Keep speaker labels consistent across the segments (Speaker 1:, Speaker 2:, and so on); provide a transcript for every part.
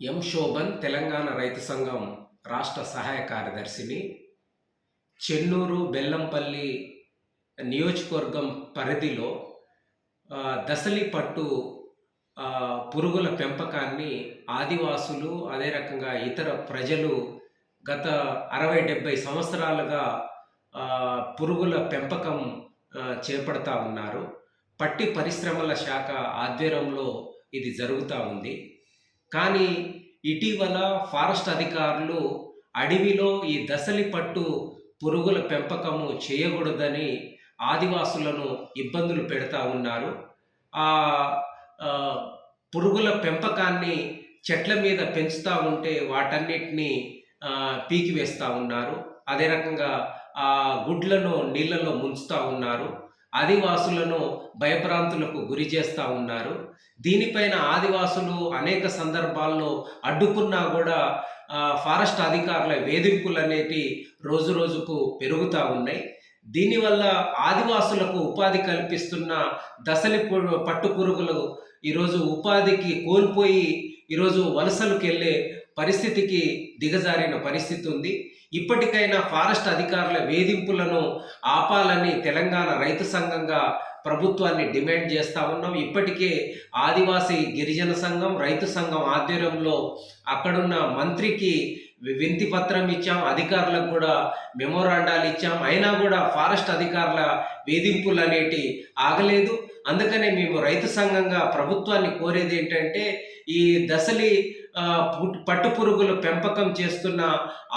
Speaker 1: ఎం శోభన్ తెలంగాణ రైతు సంఘం రాష్ట్ర సహాయ కార్యదర్శిని. చెన్నూరు బెల్లంపల్లి నియోజకవర్గం పరిధిలో దసలి పట్టు పురుగుల పెంపకాన్ని ఆదివాసులు అదే రకంగా ఇతర ప్రజలు గత అరవై డెబ్బై సంవత్సరాలుగా పురుగుల పెంపకం చేపడతా ఉన్నారు. పట్టి పరిశ్రమల శాఖ ఆధ్వర్యంలో ఇది జరుగుతూ ఉంది. కానీ ఇటీవల ఫారెస్ట్ అధికారులు అడవిలో ఈ దశలి పట్టు పురుగుల పెంపకము చేయకూడదని ఆదివాసులను ఇబ్బందులు పెడతా ఉన్నారు. ఆ పురుగుల పెంపకాన్ని చెట్ల మీద పెంచుతూ ఉంటే వాటన్నిటిని పీకివేస్తూ ఉన్నారు. అదే రకంగా ఆ గుడ్లను నీళ్ళలో ముంచుతూ ఉన్నారు. ఆదివాసులను భయభ్రాంతులకు గురి చేస్తూ ఉన్నారు. దీనిపైన ఆదివాసులు అనేక సందర్భాల్లో అడ్డుకున్నా కూడా ఫారెస్ట్ అధికారుల వేధింపులు అనేటి రోజు రోజుకు పెరుగుతూ ఉన్నాయి. దీనివల్ల ఆదివాసులకు ఉపాధి కల్పిస్తున్న దశలి పట్టు పురుగులు ఈరోజు ఉపాధికి కోల్పోయి ఈరోజు వలసలకు వెళ్ళే పరిస్థితికి దిగజారిన పరిస్థితి ఉంది. ఇప్పటికైనా ఫారెస్ట్ అధికారుల వేధింపులను ఆపాలని తెలంగాణ రైతు సంఘంగా ప్రభుత్వాన్ని డిమాండ్ చేస్తా ఉన్నాం. ఇప్పటికే ఆదివాసీ గిరిజన సంఘం రైతు సంఘం ఆధ్వర్యంలో అక్కడున్న మంత్రికి వింతి పత్రం ఇచ్చాం అధికారులకు కూడా మెమోరాండాలు ఇచ్చాం. అయినా కూడా ఫారెస్ట్ అధికారుల వేధింపులు అనేటి ఆగలేదు. అందుకనే మేము రైతు సంఘంగా ప్రభుత్వాన్ని కోరేది ఏంటంటే ఈ దశలి ఆ, పట్టు పురుగుల పెంపకం చేస్తున్న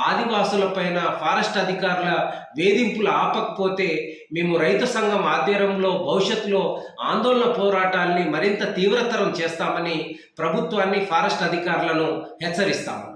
Speaker 1: ఆదివాసుల పైన ఫారెస్ట్ అధికారుల వేధింపులు ఆపకపోతే మేము రైతు సంఘం ఆధ్వర్యంలో భవిష్యత్తులో ఆందోళన పోరాటాల్ని మరింత తీవ్రతరం చేస్తామని ప్రభుత్వాన్ని ఫారెస్ట్ అధికారులను హెచ్చరిస్తాము.